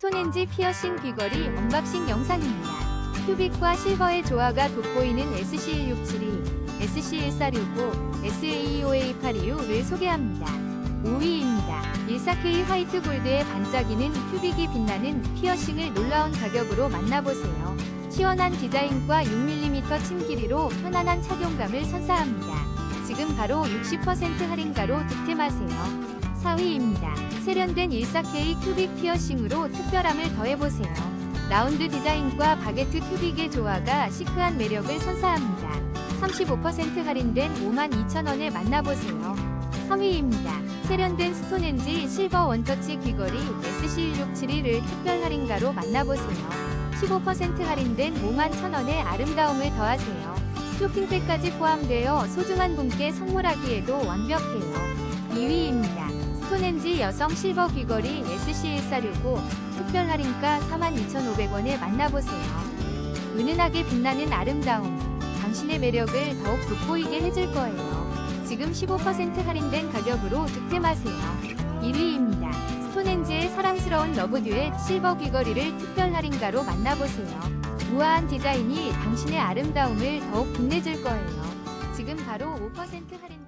스톤엔지 피어싱 귀걸이 언박싱 영상입니다. 큐빅과 실버의 조화가 돋보이는 SC1672, SC1465, SAEOA825를 소개합니다. 5위입니다. 14K 화이트 골드의 반짝이는 큐빅이 빛나는 피어싱을 놀라운 가격으로 만나보세요. 시원한 디자인과 6mm 침 길이로 편안한 착용감을 선사합니다. 지금 바로 60% 할인가로 득템하세요. 4위입니다. 세련된 14K 큐빅 피어싱으로 특별함을 더해보세요. 라운드 디자인과 바게트 큐빅의 조화가 시크한 매력을 선사합니다. 35% 할인된 52,000원에 만나보세요. 3위입니다. 세련된 스톤엔지 실버 원터치 귀걸이 SC1672를 특별 할인가로 만나보세요. 15% 할인된 51,000원의 아름다움을 더하세요. 쇼핑백까지 포함되어 소중한 분께 선물하기에도 완벽해요. 2위입니다. 여성 실버 귀걸이 SC1465 특별 할인가 42,500원에 만나보세요. 은은하게 빛나는 아름다움, 당신의 매력을 더욱 돋보이게 해줄 거예요. 지금 15% 할인된 가격으로 득템하세요. 1위입니다. 스톤엔지의 사랑스러운 러브 듀엣 실버 귀걸이를 특별 할인가로 만나보세요. 우아한 디자인이 당신의 아름다움을 더욱 빛내줄 거예요. 지금 바로 5% 할인